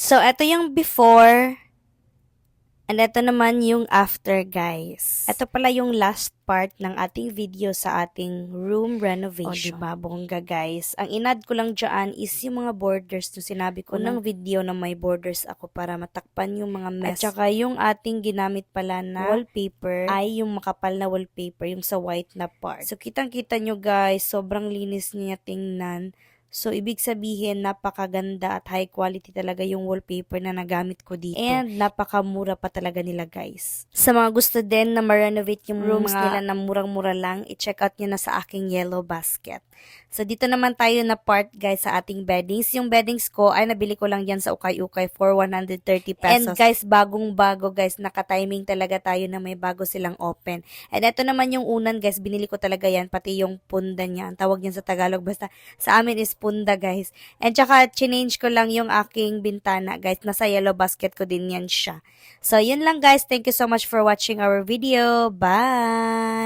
So, ito yung before. And ito naman yung after, guys. Ito pala yung last part ng ating video sa ating room renovation. O, diba, bongga, guys. Ang inad ko lang dyan is yung mga borders to sinabi ko ng video na may borders ako para matakpan yung mga mess. At saka yung ating ginamit pala na wallpaper ay yung makapal na wallpaper, yung sa white na part. So, kitang-kita nyo, guys, sobrang linis niya tingnan. So, ibig sabihin, napakaganda at high quality talaga yung wallpaper na nagamit ko dito. And napakamura pa talaga nila, guys. Sa mga gusto din na ma-renovate yung rooms nila na murang-mura lang, i-check out nyo na sa aking yellow basket. So, dito naman tayo na part, guys, sa ating beddings. Yung beddings ko ay nabili ko lang yan sa Ukay-Ukay for 130 pesos. And guys, bagong-bago, guys. Naka-timing talaga tayo na may bago silang open. And ito naman yung unan, guys. Binili ko talaga yan, pati yung punda niya. Ang tawag niyan sa Tagalog. Basta sa amin is punda, guys. And tsaka, change ko lang yung aking bintana, guys. Nasa yellow basket ko din yan siya. So, yun lang, guys. Thank you so much for watching our video. Bye!